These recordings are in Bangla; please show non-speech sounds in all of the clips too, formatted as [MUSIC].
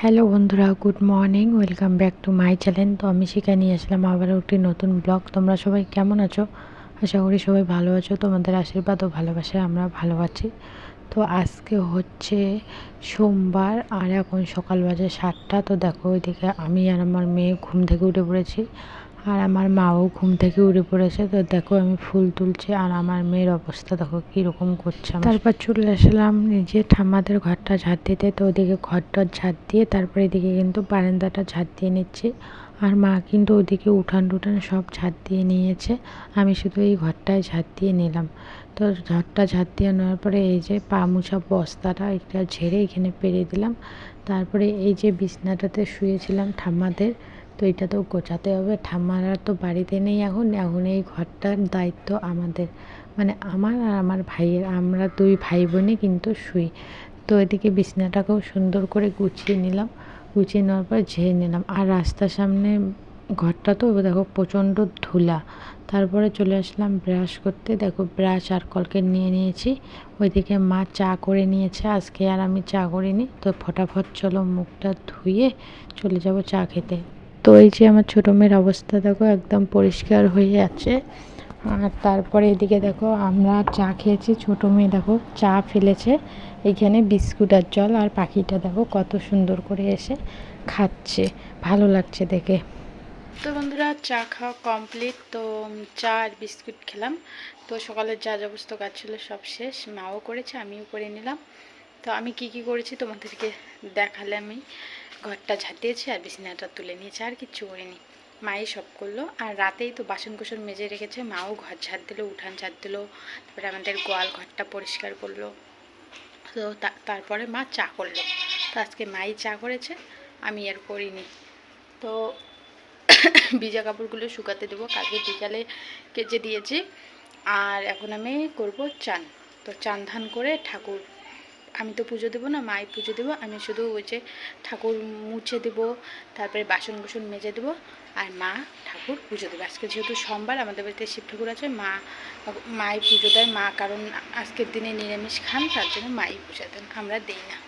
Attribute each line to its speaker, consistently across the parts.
Speaker 1: হ্যালো বন্ধুরা, good morning, welcome back to my channel. তো আমি সেখানে নিয়ে আসলাম আবারও একটি নতুন ব্লগ। তোমরা সবাই কেমন আছো? আশা করি সবাই ভালো আছো। তোমাদের আশীর্বাদ ও ভালোবাসায় আমরা ভালো আছি। তো আজকে হচ্ছে সোমবার আর এখন সকাল বাজে সাতটা। তো দেখো, ওইদিকে আমি আর আমার মেয়ে ঘুম থেকে উঠে পড়েছি। আর আমার মাও ঘুম থেকে উঠে পড়েছে, তো দেখো আমি ফুল তুলছি আর আমার মেয়ের অবস্থা দেখো কীরকম করছে। তারপর চলে আসলাম নিজে ঠাম্মাদের ঘরটা ঝাড় দিতে, তো ওদিকে ঘরটা ঝাড় দিয়ে তারপরে এদিকে কিন্তু বারান্দাটা ঝাড় দিয়ে নিচ্ছি। আর মা কিন্তু ওদিকে উঠান টুঠান সব ঝাড় দিয়ে নিয়েছে, আমি শুধু এই ঘরটায় ঝাড় দিয়ে নিলাম। তো ঘরটা ঝাড় দিয়ে নেওয়ার পরে এই যে পা মুছা বস্তাটা এটা ঝেড়ে এখানে পেরে দিলাম। তারপরে এই যে বিছনাটাতে শুয়েছিলাম ঠাম্মাদের তো এটা তো গোছাতে হবে। ঠাম্মারা তো বাড়িতে নেই এখন। এখন এই ঘরটার দায়িত্ব আমাদের। মানে আমার আর আমার ভাইয়ের। আমরা দুই ভাই বোনে কিন্তু শুই। তো এদিকে বিছনাটাকেও সুন্দর করে গুছিয়ে নিলাম। গুছিয়ে নেওয়ার পর ঝেড়ে নিলাম। আর রাস্তার সামনে ঘরটা তো দেখো প্রচণ্ড ধুলা। তারপরে চলে আসলাম ব্রাশ করতে। দেখো ব্রাশ আর কলকেট নিয়ে নিয়েছি। ওইদিকে মা চা করে নিয়েছে। আজকে আর আমি চা করিনি। তো ফটাফট চলো মুখটা ধুয়ে চলে যাব চা খেতে। তো এই যে আমার ছোটো মেয়ের অবস্থা দেখো একদম পরিষ্কার হয়ে আছে। আর তারপরে এদিকে দেখো আমরা চা খেয়েছি, ছোটো মেয়ে দেখো চা ফেলেছে। এইখানে বিস্কুট আর জল আর পাখিটা দেখো কত সুন্দর করে এসে খাচ্ছে, ভালো লাগছে দেখে। তো বন্ধুরা চা খাওয়া কমপ্লিট তো চা আর বিস্কুট খেলাম। তো সকালের যা যবস্ত কাজ ছিল সব শেষ, মাও করেছে, আমিও করে নিলাম। তো আমি কি কি করেছি তোমাদেরকে দেখালে আমি। ঘরটা ঝাঁটিয়েছি আর বিছানাটা তুলে নিয়েছি, আর কিচ্ছু করিনি। মাই সব করল, আর রাতেই তো বাসন কোসন মেজে রেখেছে, মাও ঘর ঝাড় দিল, উঠান ঝাড় দিল, তারপরে আমাদের গোয়াল ঘরটা পরিষ্কার করল। তো, তারপরে মা চা করল। তো আজকে মাই চা করেছে, আমি আর করিনি। তো [COUGHS] ভিজা কাপড়গুলো শুকাতে দেবো, কালকে বিকালে কেচে দিয়েছি। আর এখন আমি করব চান। তো চান ধান করে ঠাকুর আমি তো পুজো দেবো না, মাই পুজো দেবো, আমি শুধু ওই যে ঠাকুর মুছে দেবো, তারপরে বাসন কুসন মেজে দেবো আর মা ঠাকুর পুজো দেবে। আজকে যেহেতু সোমবার, আমাদের বাড়িতে শিব ঠাকুর আছে, মা, মাই পুজো দেয়, মা কারণ আজকের দিনে নিরামিষ খান, তার জন্য মাই পুজো দেন, আমরা দিই না।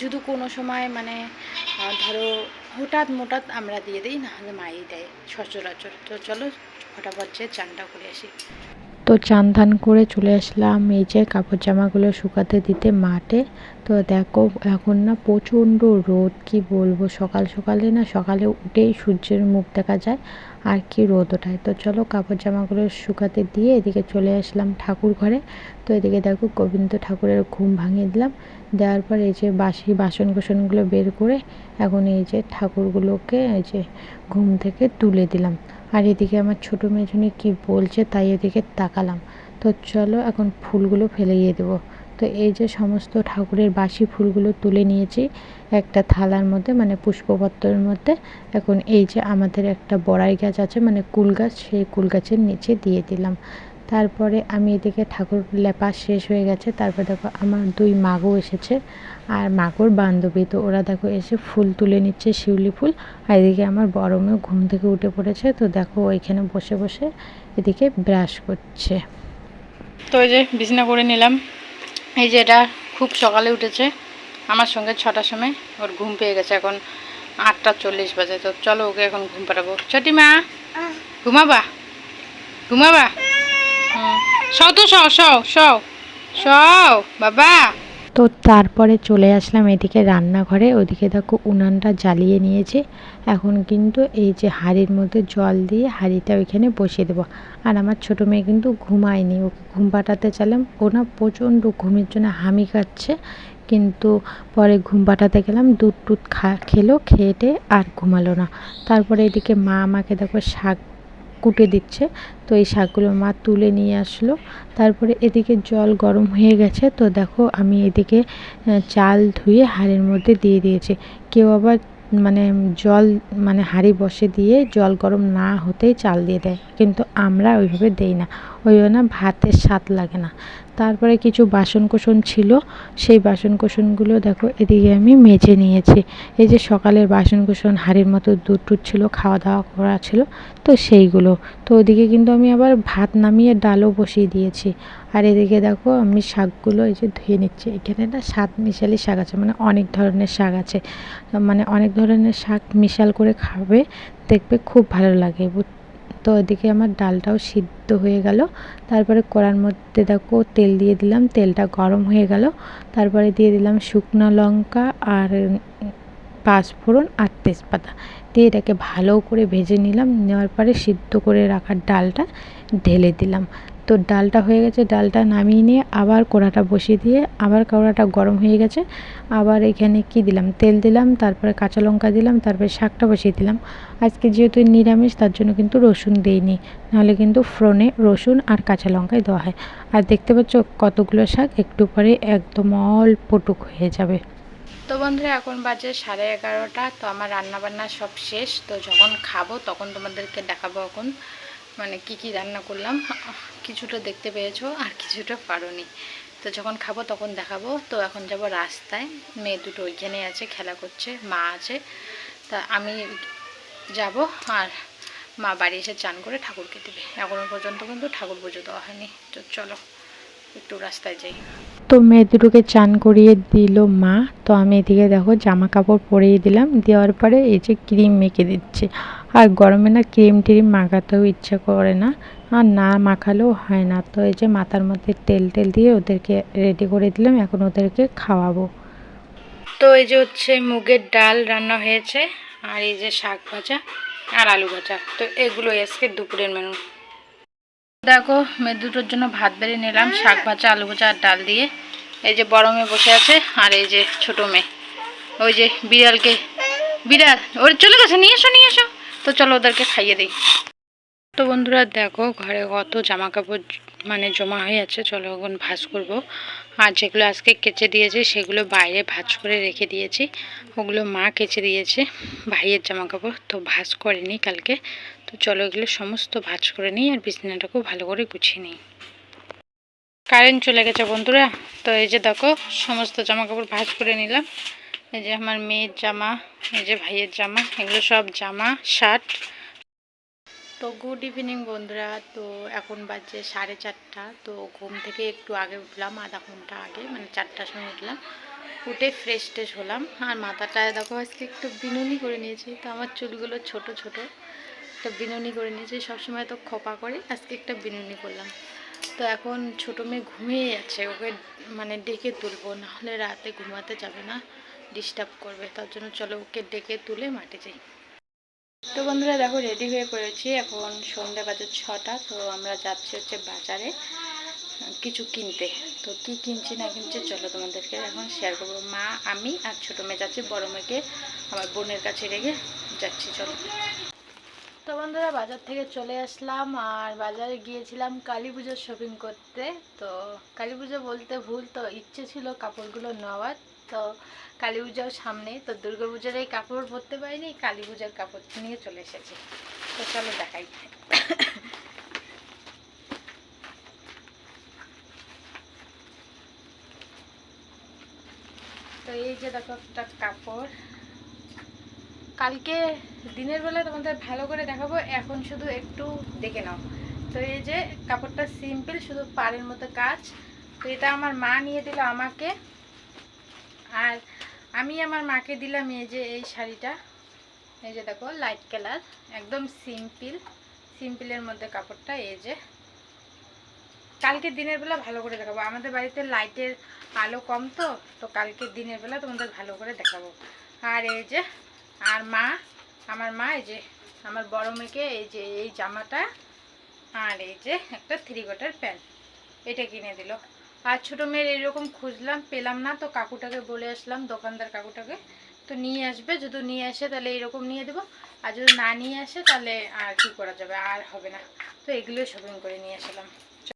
Speaker 1: যদি কোনো সময় মানে ধরো হঠাৎ মোটাৎ আমরা দিয়ে দিই না হলে মাই দেয় সচরাচর। তো চলো ফটাফট যে চানটা করে আসি। তো চান ধান করে চলে আসলাম। এই যে কাপড় জামাগুলো শুকাতে দিতে মাঠে। তো দেখো, এখন না প্রচণ্ড রোদ, কি বলব? সকাল সকালে না সকালে উঠেই সূর্যের মুখ দেখা যায়, আর কি রোদ ওঠায়। তো চলো কাপড় জামাগুলো শুকাতে দিয়ে এদিকে চলে আসলাম ঠাকুর ঘরে। তো এদিকে দেখো গোবিন্দ ঠাকুরের ঘুম ভাঙিয়ে দিলাম। দেওয়ার পর এই যে বাসি বাসন কোসনগুলো বের করে এখন এই যে ঠাকুরগুলোকে এই যে ঘুম থেকে তুলে দিলাম। আর এদিকে আমার ছোটো মেঝুনি কি বলছে তাই এদিকে তাকালাম। তো চলো এখন ফুলগুলো ফেলে দিয়ে দেবো। তো এই যে সমস্ত ঠাকুরের বাসি ফুলগুলো তুলে নিয়েছি, একটা থালার মধ্যে মানে পুষ্পপত্রের মধ্যে। এখন এই যে আমাদের একটা বড়াই গাছ আছে মানে কুল গাছ, সেই কুল গাছের নিচে দিয়ে দিলাম। তারপরে আমি এদিকে ঠাকুর লেপা শেষ হয়ে গেছে। তারপর দেখো আমার দুই মাগও এসেছে। আর মাগোর বান্ধবী তো ওরা দেখো এসে ফুল তুলে নিচ্ছে শিউলি ফুল। আর এদিকে আমার বড় মেয়ে ঘুম থেকে উঠে পড়েছে। তো দেখো ওইখানে বসে বসে এদিকে ব্রাশ করছে। তো এই যে বিছনা করে নিলাম। এই যে এটা খুব সকালে উঠেছে। আমার সঙ্গে ছটার সময় ওর ঘুম পেয়ে গেছে। এখন আটটা চল্লিশ বাজে। তো চলো ওকে এখন ঘুম পাড়াবো। ছটি মা ঘুমাবা? ঘুমাবা? সও তো সও সও সও সও বাবা। তো তারপরে চলে আসলাম এদিকে রান্নাঘরে, ওদিকে দেখো উনানটা জ্বালিয়ে নিয়েছে। এখন কিন্তু এই যে হাঁড়ির মধ্যে জল দিয়ে হাঁড়িটা ওইখানে বসিয়ে দেবো। আর আমার ছোটো মেয়ে কিন্তু ঘুমায়নি, ও ঘুম পাটাতে চালাম। ও না প্রচণ্ড ঘুমের জন্য হামি খাচ্ছে, কিন্তু পরে ঘুম পাঠাতে গেলাম, দুধ টুধ খা, খেলো, খেয়ে আর ঘুমালো না। তারপরে এদিকে মা আমাকে দেখো শাক কুটে দিচ্ছে। তো এই শাকগুলো মা তুলে নিয়ে আসলো। তারপরে এদিকে জল গরম হয়ে গেছে। তো দেখো আমি এদিকে চাল ধুয়ে হাড়ের মধ্যে দিয়ে দিয়েছি। কেউ আবার মানে জল মানে হাঁড়ি বসে দিয়ে জল গরম না হতেই চাল দিয়ে দেয়। কিন্তু আমরা ওইভাবে দেই না।
Speaker 2: ওই জন্য ভাতের স্বাদ লাগে না। তারপরে কিছু বাসন কোসন ছিল, সেই বাসন কোসনগুলো দেখো এদিকে আমি মেজে নিয়েছি। এই যে সকালের বাসন কোসন হাড়ির মতো দুধ টুধ ছিল খাওয়া দাওয়া করা ছিল, তো সেইগুলো। তো ওদিকে কিন্তু আমি আবার ভাত নামিয়ে ডালও বসিয়ে দিয়েছি। আর এদিকে দেখো আমি শাকগুলো এই যে ধুয়ে নিচ্ছি। এখানে না সাত মিশালি শাক আছে মানে অনেক ধরনের শাক আছে। মানে অনেক ধরনের শাক মিশাল করে খাবে, দেখবে খুব ভালো লাগে তো এদিকে আমার ডালটাও সিদ্ধ হয়ে গেল। তারপরে কড়ার মধ্যে দেখো তেল দিয়ে দিলাম, তেলটা গরম হয়ে গেল। তারপরে দিয়ে দিলাম শুকনো লঙ্কা আর পাঁচফোড়ন আর তেজপাতা। দিয়ে এটাকে ভালো করে ভেজে নিলাম, নেওয়ার পরে সিদ্ধ করে রাখার ডালটা ঢেলে দিলাম। তো ডালটা হয়ে গেছে, ডালটা নামিয়ে নিয়ে আবার কড়াটা বসিয়ে দিয়ে আবার কড়াটা গরম হয়ে গেছে, আবার এখানে কি দিলাম? তেল দিলাম, তারপরে কাঁচা লঙ্কা দিলাম, তারপরে শাকটা বসিয়ে দিলাম। আজকে যেহেতু নিরামিষ, তার জন্য কিন্তু রসুন দিইনি, নাহলে কিন্তু ফ্রনে রসুন আর কাঁচা লঙ্কাই দেওয়া হয়। আর দেখতে পাচ্ছ কতগুলো শাক, একটু পরে একদম অল্প টুক হয়ে যাবে। তো বন্ধুরা, এখন বাজে সাড়ে এগারোটা, তো আমার রান্না বান্না সব শেষ। তো যখন খাব তখন তোমাদেরকে দেখাবো এখন। মানে কি কি রান্না করলাম? কিছুটা দেখতে পেয়েছ আর কিছুটা পারোনি। তো যখন খাব তখন দেখাবো। তো এখন যাব রাস্তায়। মেয়ে দুটো ওইখানে আছে, খেলা করছে, মা আছে। তা আমি যাব আর মা বাড়ি এসে চান করে ঠাকুরকে দেবে। এখনও পর্যন্ত কিন্তু ঠাকুর পুজো দেওয়া হয়নি। তো চলো, একটু রাস্তায় যাই। তো মেয়ে দুটোকে চান করিয়ে দিল মা। তো আমি এদিকে দেখো জামা কাপড় পরিয়ে দিলাম। দেওয়ার পরে এই যে ক্রিম মেখে দিচ্ছি। আর গরমে না ক্রিম টিম মাখাতেও ইচ্ছা করে না। আর না মাখালেও হয় না। তো এই যে মাথার মধ্যে তেল টেল দিয়ে ওদেরকে রেডি করে দিলাম, এখন ওদেরকে খাওয়াবো। তো এই যে হচ্ছে মুগের ডাল রান্না হয়েছে, আর এই যে শাক ভাজা আর আলু ভাজা। তো এগুলোই আজকে দুপুরের মেনু দেখো, মেয়ে দুটোর জন্য ভাত বেড়ে নিলাম, শাক ভাজা, আলু ভাজা আর ডাল দিয়ে। এই যে বড় মেয়ে বসে আছে, আর এই যে ছোট মেয়ে। ওই যে বিড়ালকে, বিড়াল, ওর চলে গেছে, নিয়ে এসো নিয়ে এসো। তো চলো ওদেরকে খাইয়ে দিই। তো বন্ধুরা দেখো ঘরে কত জামা কাপড় মানে জমা হয়ে আছে, চলো এখন ভাজ করব। আর যেগুলো আজকে কেচে দিয়েছে সেগুলো বাইরে ভাজ করে রেখে দিয়েছি। ওগুলো মা কেচে দিয়েছে ভাইয়ের জামা কাপড় তো ভাজ করেনি কালকে। তো চলো এগুলো সমস্ত ভাজ করে নিই আর বিছানাটাকেও ভালো করে গুছিয়ে নিই। কারেন্ট চলে গেছে বন্ধুরা, তো এই যে দেখো সমস্ত জামা কাপড় ভাজ করে নিলাম। এই যে আমার মেয়ের জামা, এই যে ভাইয়ের জামা, এগুলো সব জামা, শার্ট। তো গুড ইভিনিং বন্ধুরা, তো এখন বাজে সাড়ে চারটা, তো ঘুম থেকে একটু আগে উঠলাম, আধা ঘণ্টা আগে মানে চারটার সময় উঠলাম। উঠে ফ্রেশ ট্রেশ হলাম, আর মাথাটা দেখো আজকে একটু বিনুনি করে নিয়েছি, তো আমার চুলগুলো ছোট ছোট, একটা বিনুনি করে নিয়েছি, সবসময় তো খোপা করে, আজকে একটা বিনুনি করলাম। তো এখন ছোটো মেয়ে ঘুমিয়ে যাচ্ছে ওকে মানে ডেকে তুলবো, নাহলে রাতে ঘুমাতে যাবে না। ডিস্টার্ব করবে, তার জন্য চলো ওকে ডেকে তুলে মাঠে যাই। তো বন্ধুরা দেখো রেডি হয়ে পড়েছি, এখন সন্ধ্যা বাজে ছটা, তো আমরা যাচ্ছি হচ্ছে বাজারে কিছু কিনতে। তো কি কিনছি না কিনছি চলো তোমাদেরকে এখন শেয়ার করব। মা, আমি আর ছোটো মেয়ে যাচ্ছি, বড় মেয়েকে আমার বোনের কাছে রেখে যাচ্ছি, চলো। তো বন্ধুরা বাজার থেকে চলে আসলাম, আর বাজারে গিয়েছিলাম কালী পুজোর শপিং করতে। তো কালী পুজো বলতে ভুল, তো ইচ্ছে ছিল কাপড়গুলো নেওয়ার। তো কালী পুজোর সামনে তো দুর্গা পুজোর এই কাপড় পরতে পারিনি, কালী পুজোর কাপড় নিয়ে চলে এসেছি। তো চলো দেখাই। তো এই যে দেখো একটা কাপড়। কালকে দিনের বেলা তোমাদের ভালো করে দেখাবো, এখন শুধু একটু দেখে নাও। তো এই যে কাপড়টা সিম্পল শুধু পাড়ের মতো কাজ। তো এটা আমার মা নিয়ে দিল আমাকে। আর আমি আমার মাকে দিলাম এই যে এই শাড়িটা। এই যে দেখো লাইট কালার একদম সিম্পল সিম্পলের মধ্যে কাপড়টা এই যে। কালকে দিনের বেলা ভালো করে দেখাবো। আমাদের বাড়িতে লাইটের আলো কম তো তো কালকে দিনের বেলা তোমাদের ভালো করে দেখাবো। আর এই যে, আর মা, আমার মা এই যে, আমার বড় মেয়েকে এই যে, এই জামাটা, আর এই যে একটা থ্রি কোয়ার্টার প্যান্ট এটা কিনে দিল। আর ছোটো মেয়ের এরকম খুঁজলাম, পেলাম না, তো কাকুটাকে বলে আসলাম, দোকানদার কাকুটাকে। তো নিয়ে আসবে, যদি নিয়ে আসে তাহলে এরকম নিয়ে দেবো, আর যদি না নিয়ে আসে তাহলে আর কি করা যাবে, আর হবে না। তো এগুলোই শপিং করে নিয়ে আসলাম।